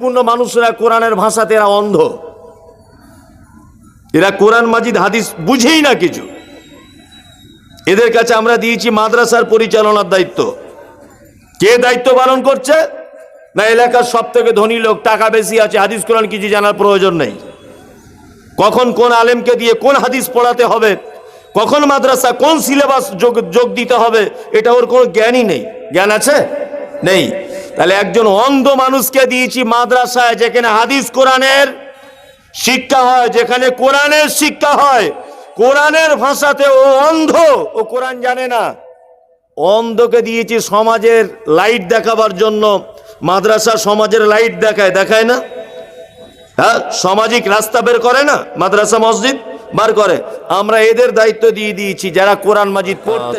পূর্ণ মানুষরা কোরআনের ভাষাতে এরা অন্ধ। এরা কোরআন, মাজিদ, হাদিস বুঝেই না কিছু। এদের কাছে আমরা দিয়েছি মাদ্রাসার পরিচালনার দায়িত্ব। কে দায়িত্ব পালন করছে? না এলাকার সব থেকে ধনী লোক, টাকা বেশি আছে, হাদিস, কোরআন কিছু জানার প্রয়োজন নেই। কখন কোন আলেমকে দিয়ে কোন হাদিস পড়াতে হবে? কখন মাদ্রাসা কোন সিলেবাস যোগ যোগ দিতে হবে? এটা ওর কোনো জ্ঞানই নেই। জ্ঞান আছে? নেই। তাহলে একজন অন্ধ মানুষকে দিয়েছি মাদ্রাসায় যেখানে হাদিস কোরআনের শিক্ষা হয় যেখানে কোরআনের শিক্ষা হয়। কোরআনের ভাষাতে ও অন্ধ ও কোরআন জানে না। অন্ধকে দিয়েছি সমাজের লাইট দেখাবার জন্য। মাদ্রাসা সমাজের লাইট দেখায় দেখায় না? হ্যাঁ সামাজিক রাস্তা বের করে না? মাদ্রাসা মসজিদ বার করে। আমরা এদের দায়িত্ব দিয়ে দিয়েছি যারা কোরআন মাজিদ পড়তে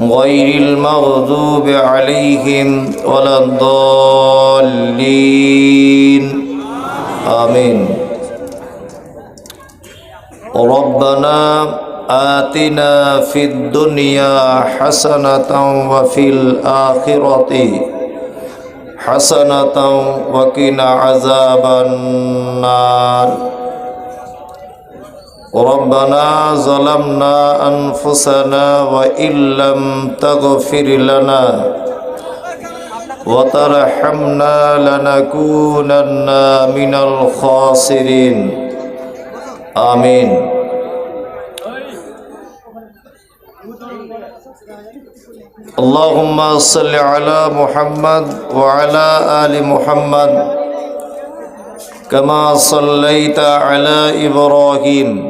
غير المغضوب عليهم ولا الضالين آمين ربنا آتنا في الدنيا حسنة وفي الآخرة حسنة وقنا عذاب النار ربنا ظلمنا أنفسنا وإن لم تغفر لنا وترحمنا لنكونن من الخاسرين آمين اللهم صل على محمد وعلى آل محمد كما صليت على إبراهيم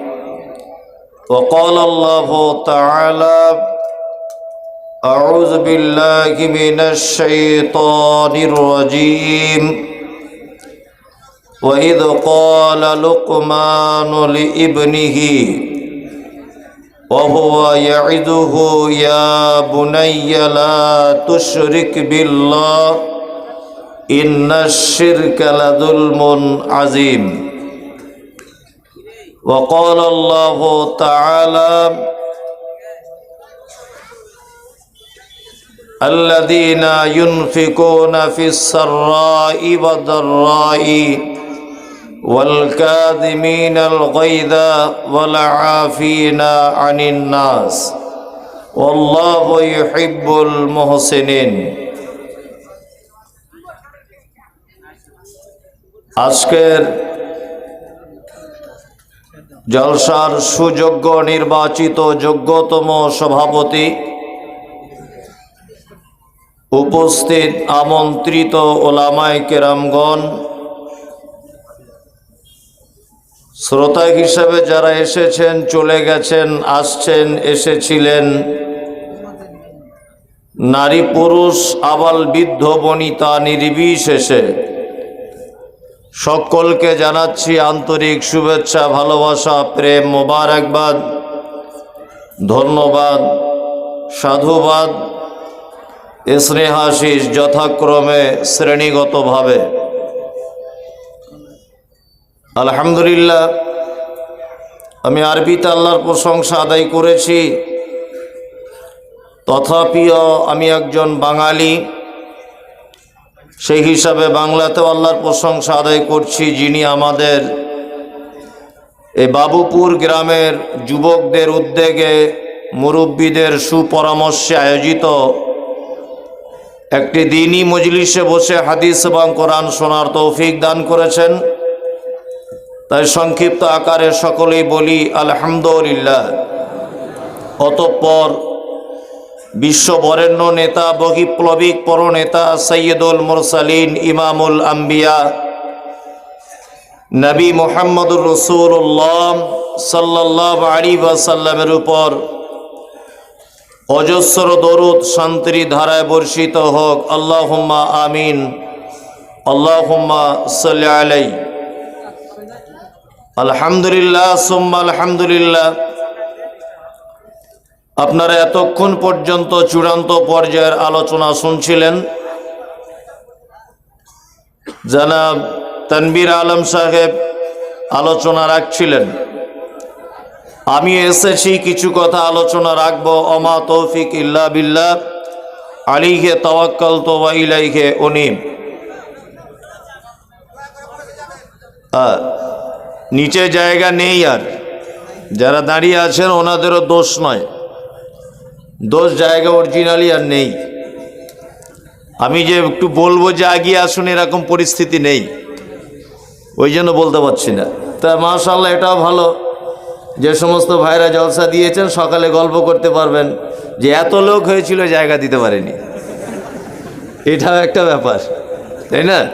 وقال الله تعالى أعوذ بالله من الشيطان الرجيم وإذ قال لقمان لابنه وهو يعده يا بني لا تشرك بالله إن الشرك لظلم عظيم وقال الله تعالى الذين ينفقون في السراء والضراء والكاظمين الغيظ والعافين عن الناس والله يحب المحسنين আজকের জলসার সুযোগ্য নির্বাচিত যোগ্যতম সভাপতি উপস্থিত আমন্ত্রিত ওলামায় কেরামগণ, শ্রোতা হিসেবে যারা এসেছেন, চলে গেছেন, আসছেন, এসেছিলেন, নারী পুরুষ, আবাল বৃদ্ধ, বনিতা, নির্বিশেষে সকলকে জানাচ্ছি আন্তরিক শুভেচ্ছা, ভালোবাসা, প্রেম, মোবারকবাদ, ধন্যবাদ, সাধুবাদ। স্নেহাশিস যথাক্রমে শ্রেণীগতভাবে। আলহামদুলিল্লাহ, আমি আরবিতে আল্লাহর প্রশংসা আদায় করেছি। তথাপিও আমি একজন বাঙালি। সেই হিসাবে বাংলাতেও আল্লাহর প্রশংসা আদায় করছি যিনি আমাদের এই বাবুপুর গ্রামের যুবকদের উদ্যোগে মুরব্বীদের সুপরামর্শে আয়োজিত একটি দিনই মজলিসে বসে হাদিস এবং কোরআন শোনার তৌফিক দান করেছেন। তাই সংক্ষিপ্ত আকারে সকলেই বলি, আলহামদুলিল্লাহ। অতঃপর বিশ্ব বরেণ্য নেতা, বহিপ্লবিক পরনেতা, সৈয়দুল মুরসালিন, ইমামুল আম্বিয়া, নবী মোহাম্মদুর রসুল্লাহ সাল্লাহ আলী ওয়াসাল্লামের উপর অজস্র দরুদ, শান্তির ধারায় বর্ষিত হোক। আল্লাহুম্মা আমিন। আল্লাহুম্মা সাল্লি আলাই আলহামদুলিল্লাহ, সুম্মা আলহামদুলিল্লাহ। আপনারা এতক্ষণ পর্যন্ত চূড়ান্ত পর্যায়ের আলোচনা শুনছিলেন। জানাব তানবীর আলম সাহেব আলোচনা রাখছিলেন। আমি এসেছি, কিছু কথা আলোচনা রাখব। অমা তৌফিক ইল্লা বিল্লাহ। আলিহে তওয়াক্কাল তো ইলাইহে অনিম নিচে জায়গা নেই আর। যারা দাঁড়িয়ে আছেন, ওনাদেরও দোষ নয়। দোষ জায়গা অরিজিনালি আর নেই। আমি যে একটু বলব যে আগিয়ে আসুন, এরকম পরিস্থিতি নেই। ওই জন্য বলতে পারছি না। তা মাশাল্লাহ এটাও ভালো। যে সমস্ত ভাইরা জলসা দিয়েছেন, সকালে গল্প করতে পারবেন যে এত লোক হয়েছিল, জায়গা দিতে পারেনি। এটাও একটা ব্যাপার, তাই না?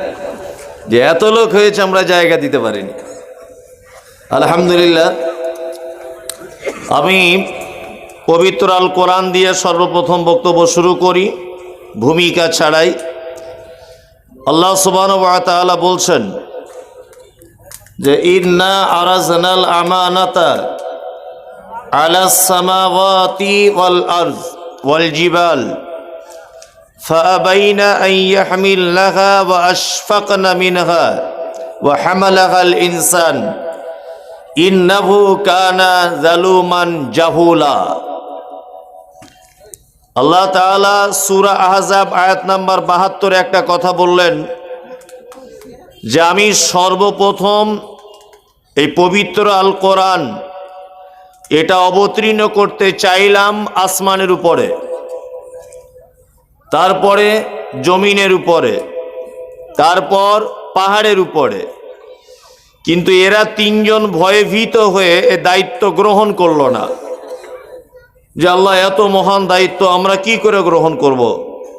যে এত লোক হয়েছে, আমরা জায়গা দিতে পারিনি। আলহামদুলিল্লাহ, আমি পবিত্র আল কোরআন দিয়ে সর্বপ্রথম বক্তব্য শুরু করি ভূমিকা ছাড়াই আল্লাহ সুবান তাআলা বলছেন যে ইন্না আরাজনাল আমানাতা আলা সামাওয়াতি ওয়াল আরজ ওয়াল জিবাল فأبين أن يحملنها وأشفقن منها وحملها الإنسان إنه كان ظلوما جهولا আল্লাহ তাআলা সূরা আহজাব আয়াত নাম্বার বাহাত্তরে একটা কথা বললেন যে আমি সর্বপ্রথম এই পবিত্র আল কোরআন এটা অবতীর্ণ করতে চাইলাম আসমানের উপরে, তারপরে জমিনের উপরে, তারপর পাহাড়ের উপরে। কিন্তু এরা তিনজন ভয়ভীত হয়ে এ দায়িত্ব গ্রহণ করল না। যে আল্লাহ এত মহান দায়িত্ব, আমরা কি করে গ্রহণ করব।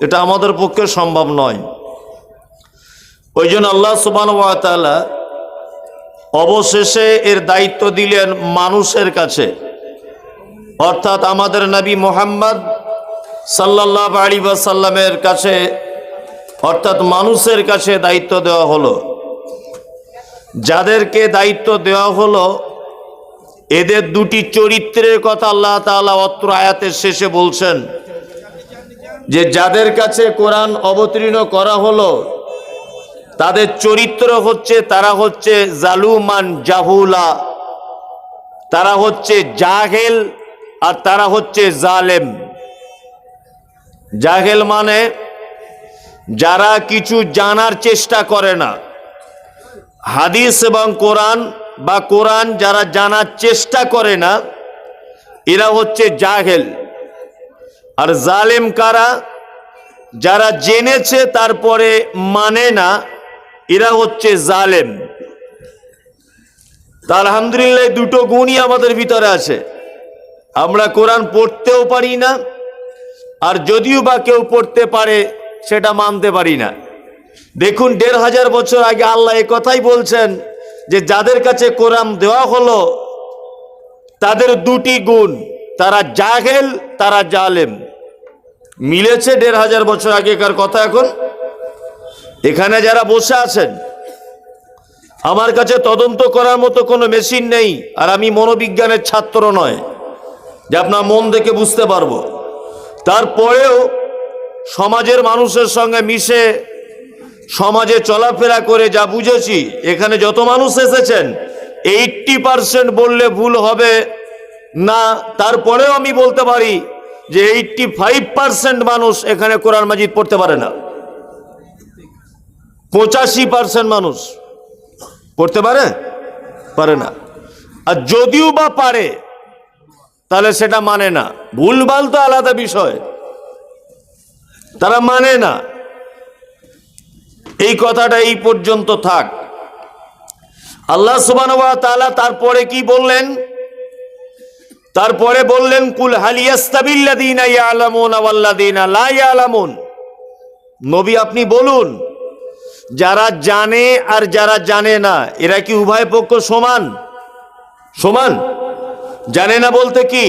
এটা আমাদের পক্ষে সম্ভব নয়। ওই জন্য আল্লাহ সুবান অবশেষে এর দায়িত্ব দিলেন মানুষের কাছে। অর্থাৎ আমাদের নবী মোহাম্মদ সাল্লাহ আলী সাল্লামের কাছে, অর্থাৎ মানুষের কাছে দায়িত্ব দেওয়া হলো। যাদেরকে দায়িত্ব দেওয়া হলো এদের দুটি চরিত্রের কথা আল্লাহ তালা অত্র আয়াতের শেষে বলছেন যে যাদের কাছে কোরআন অবতীর্ণ করা হলো, তাদের চরিত্র হচ্ছে, তারা হচ্ছে জালুমান জাহুলা, তারা হচ্ছে জাহেল আর তারা হচ্ছে জালেম। জাহেল মানে যারা কিছু জানার চেষ্টা করে না। হাদিস এবং কোরআন বা কোরআন যারা জানার চেষ্টা করে না, এরা হচ্ছে জাহেল। আর জালেম কারা? যারা জেনেছে তারপরে মানে না, এরা হচ্ছে জালেম। তা আলহামদুলিল্লাহ দুটো গুণই আমাদের ভিতরে আছে। আমরা কোরআন পড়তেও পারি না, আর যদিও বা কেউ পড়তে পারে, সেটা মানতে পারি না। দেখুন, দেড় হাজার বছর আগে আল্লাহ কথাই বলছেন যে যাদের কাছে কোরআন দেওয়া হলো, তাদের দুটি গুণ, তারা জাহেল, তারা জালেম। মিলেছে দেড় হাজার বছর আগেকার কথা এখন। এখানে যারা বসে আছেন, আমার কাছে তদন্ত করার মতো কোনো মেশিন নেই, আর আমি মনোবিজ্ঞানের ছাত্র নয়, যে আপনার মন দেখে বুঝতে পারব। তারপরেও সমাজের মানুষের সঙ্গে মিশে সমাজে চলাফেরা করে যা বুঝেছি, এখানে যত মানুষ এসেছেন এইটটি পার্সেন্ট বললে ভুল হবে না। তারপরেও আমি বলতে পারি যে এইটটি ফাইভ পার্সেন্ট মানুষ এখানে কোরআন মাজিদ পড়তে পারে না। পঁচাশি পার্সেন্ট মানুষ পড়তে পারে? পারে না। আর যদিও বা পারে, তাহলে সেটা মানে না। ভুলভাল তো আলাদা বিষয়। তারা মানে না। এই কথাটা এই পর্যন্ত থাক। আল্লাহ সুবান তাআলা তারপরে কি বললেন? তারপরে বললেন, কুল হালিয়াস্তাবিল্লাদিনা নবী, আপনি বলুন, যারা জানে আর যারা জানে না, এরা কি উভয় পক্ষ সমান? সমান? জানে না বলতে কি?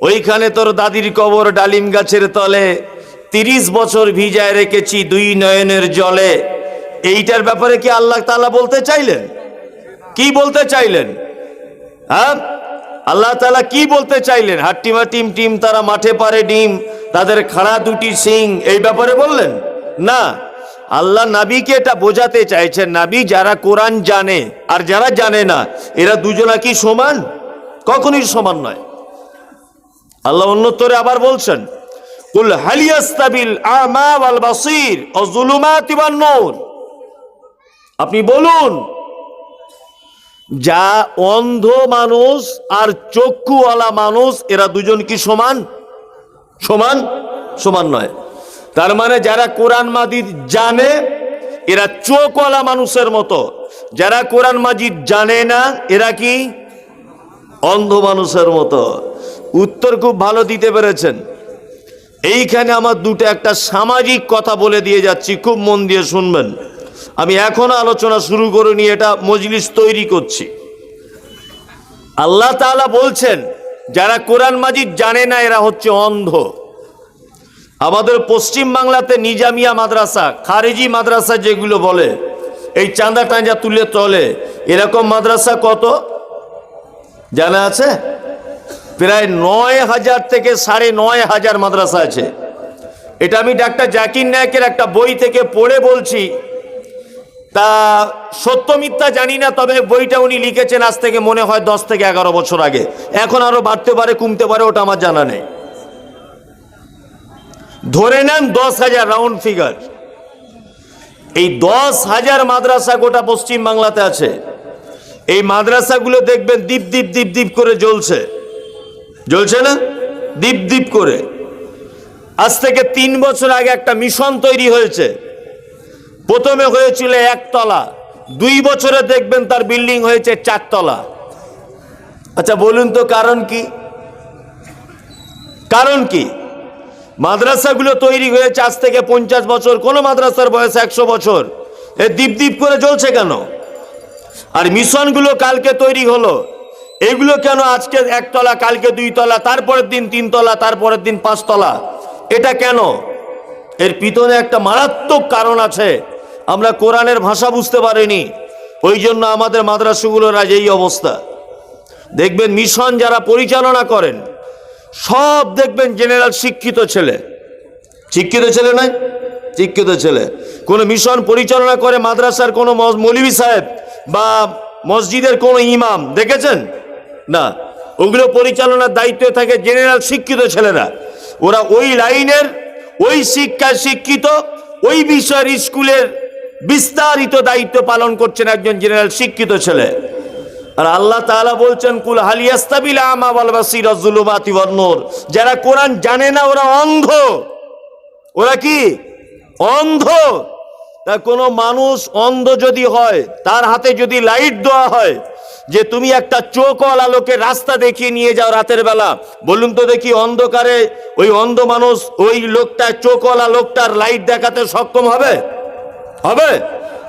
ওইখানে তোর দাদির কবর ডালিম গাছের তলে তিরিশ বছর ভিজায় রেখেছি দুই নয়নের জলে। এইটার ব্যাপারে কি আল্লাহ তালা বলতে চাইলেন? কি বলতে চাইলেন? হ্যাঁ? আল্লাহ তালা কি বলতে চাইলেন? হাট্টিমা টিম টিম তারা মাঠে পারে ডিম, তাদের খাড়া দুটি সিং এই ব্যাপারে বললেন? না। আল্লাহ নাবিকে এটা বোঝাতে চাইছেন। নাবি যারা কোরআন জানে, আর যারা জানে না, এরা দুজনা কি সমান? কখনই সমান নয়। আল্লাহ অন্যত্তরে আবার বলছেন কুল হালিয়াস্তাবিল আমা ওয়াল বাসির ও জুলুমাতি ওয়ান নূর। আপনি বলুন, যা অন্ধ মানুষ আর চক্ষুওয়ালা মানুষ, এরা দুজন কি সমান? সমান? সমান নয়। তার মানে যারা কোরআন মাজিদ জানে, এরা চোখওয়ালা মানুষের মতো। যারা কোরআন মাজিদ জানে না, এরা কি? অন্ধ মানুষের মতো। উত্তর খুব ভালো দিতে পেরেছেন। এইখানে আমার দুটো একটা সামাজিক কথা বলে দিয়ে যাচ্ছি, খুব মন দিয়ে শুনবেন। আমি এখনও আলোচনা শুরু করিনি এটা মজলিস তৈরি করছি। আল্লাহ তাআলা বলছেন, যারা কোরআন মাজিদ জানে না, এরা হচ্ছে অন্ধ। আমাদের পশ্চিম বাংলাতে নিজামিয়া মাদ্রাসা, খারেজি মাদ্রাসা যেগুলো বলে, এই চাঁদা টাঁজা তুলে চলে। এরকম মাদ্রাসা কত? জানা আছে? প্রায় নয় হাজার থেকে সাড়ে নয় হাজার মাদ্রাসা আছে। এটা আমি ডাক্তার জাকির নায়কের একটা বই থেকে পড়ে বলছি। তা সত্য মিথ্যা জানি না, তবে বইটা উনি লিখেছেন আজ থেকে মনে হয় দশ থেকে এগারো বছর আগে। এখন আরও বাড়তে পারে, কমতে পারে, ওটা আমার জানা নেই। ধরে নেন দশ হাজার রাউন্ড ফিগার এই দশ হাজার মাদ্রাসা গোটা পশ্চিম বাংলাতে আছে। এই মাদ্রাসাগুলো দেখবেন দীপ দীপ দীপ দ্বীপ করে জ্বলছে। জ্বলছে না? দীপ দীপ করে। আজ থেকে তিন বছর আগে একটা মিশন তৈরি হয়েছে। প্রথমে হয়েছিল একতলা, দুই বছরে দেখবেন তার বিল্ডিং হয়েছে চারতলা। আচ্ছা বলুন তো কারণ কি? কারণ কি? মাদ্রাসাগুলো তৈরি হয়েছে আজ থেকে পঞ্চাশ বছর, কোনো মাদ্রাসার বয়স একশো বছর। এ দ্বীপ দ্বীপ করে চলছে কেন? আর মিশনগুলো কালকে তৈরি হলো। এগুলো কেন আজকে একতলা, কালকে দুই তলা তারপরের দিন তিনতলা, তারপরের দিন পাঁচতলা? এটা কেন? এর পিছনে একটা মারাত্মক কারণ আছে। আমরা কোরআনের ভাষা বুঝতে পারিনি। ওই জন্য আমাদের মাদ্রাসাগুলোর আজ এই অবস্থা। দেখবেন মিশন যারা পরিচালনা করেন, সব দেখবেন জেনারেল শিক্ষিত ছেলে। শিক্ষিত ছেলে নয়, শিক্ষিত ছেলে। কোনো মিশন পরিচালনা করে মাদ্রাসার কোনো মৌলভী সাহেব বা মসজিদের কোনো ইমাম, দেখেছেন? না ওগুলো পরিচালনার দায়িত্বে থাকে জেনারেল শিক্ষিত ছেলেরা। ওরা ওই লাইনের, ওই শিক্ষায় শিক্ষিত, ওই বিষয়ের স্কুলের বিস্তারিত দায়িত্ব পালন করছেন একজন জেনারেল শিক্ষিত ছেলে। আর আল্লাহ তাআলা বলছেন, কুল হালিয়াস্তাবিল যারা কোরআন জানে না, ওরা অন্ধ। ওরা কি? অন্ধ। তা কোনো মানুষ অন্ধ যদি হয়, তার হাতে যদি লাইট দেওয়া হয় যে তুমি একটা চোখওয়ালা লোকে রাস্তা দেখিয়ে নিয়ে যাও রাতের বেলা। বলুন তো দেখি অন্ধকারে ওই অন্ধ মানুষ ওই লোকটা চোখওয়ালা লোকটার লাইট দেখাতে সক্ষম হবে? হবে?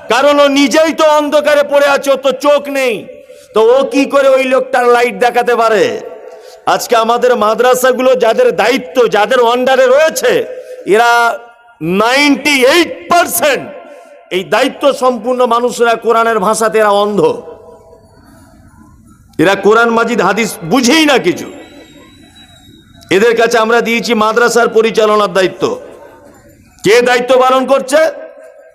কারণ ও নিজেই তো অন্ধকারে পড়ে আছে তো চোখ নেই। তো ও কি করে ওই লোকটার লাইট দেখাতে পারে? আজকে আমাদের মাদ্রাসাগুলো যাদের দায়িত্ব, যাদের আন্ডারে রয়েছে, এরা নাইনটি এইট পার্সেন্ট এই দায়িত্ব সম্পূর্ণ মানুষরা কোরআনের ভাষাতে এরা অন্ধ। এরা কোরআন, মাজিদ, হাদিস বুঝেই না কিছু। এদের কাছে আমরা দিয়েছি মাদ্রাসার পরিচালনার দায়িত্ব। কে দায়িত্ব পালন করছে?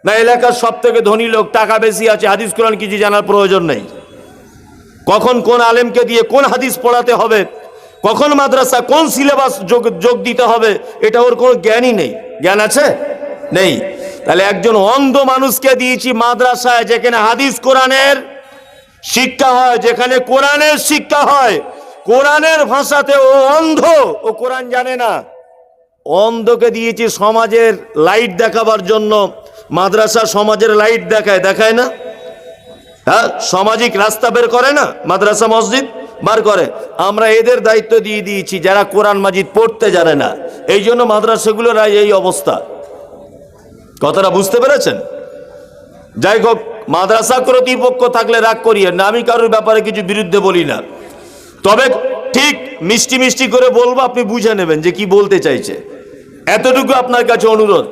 না এলাকার সব থেকে ধনী লোক, টাকা বেশি আছে, হাদিস, কোরআন কিছু জানার প্রয়োজন নেই। কখন কোন আলেমকে দিয়ে কোন হাদিস পড়াতে হবে? কখন মাদ্রাসা, কোন সিলেবাস যোগ যোগ দিতে হবে? এটা ওর কোনো জ্ঞানই নেই। জ্ঞান আছে? নেই। তাহলে একজন অন্ধ মানুষকে দিয়েছি মাদ্রাসায় যেখানে হাদিস, কোরআনের শিক্ষা হয়, যেখানে কোরআনের শিক্ষা হয়, কোরআনের ভাষাতে ও অন্ধ, ও কোরআন জানে না। অন্ধকে দিয়েছি সমাজের লাইট দেখাবার জন্য, মাদ্রাসা সমাজের লাইট দেখায় দেখায় না? হ্যাঁ সামাজিক রাস্তা বের করে না? মাদ্রাসা, মসজিদ বার করে। আমরা এদের দায়িত্ব দিয়ে দিয়েছি, যারা কোরআন মাজিদ পড়তে জানে না। এই জন্য মাদ্রাসাগুলোর এই অবস্থা। কথাটা বুঝতে পেরেছেন? যাই হোক মাদ্রাসা কর্তৃপক্ষ থাকলে রাগ করিয়েন না, আমি কারোর ব্যাপারে কিছু বিরুদ্ধে বলি না। তবে ঠিক মিষ্টি মিষ্টি করে বলব, আপনি বুঝে নেবেন যে কি বলতে চাইছে। এতটুকু আপনার কাছে অনুরোধ।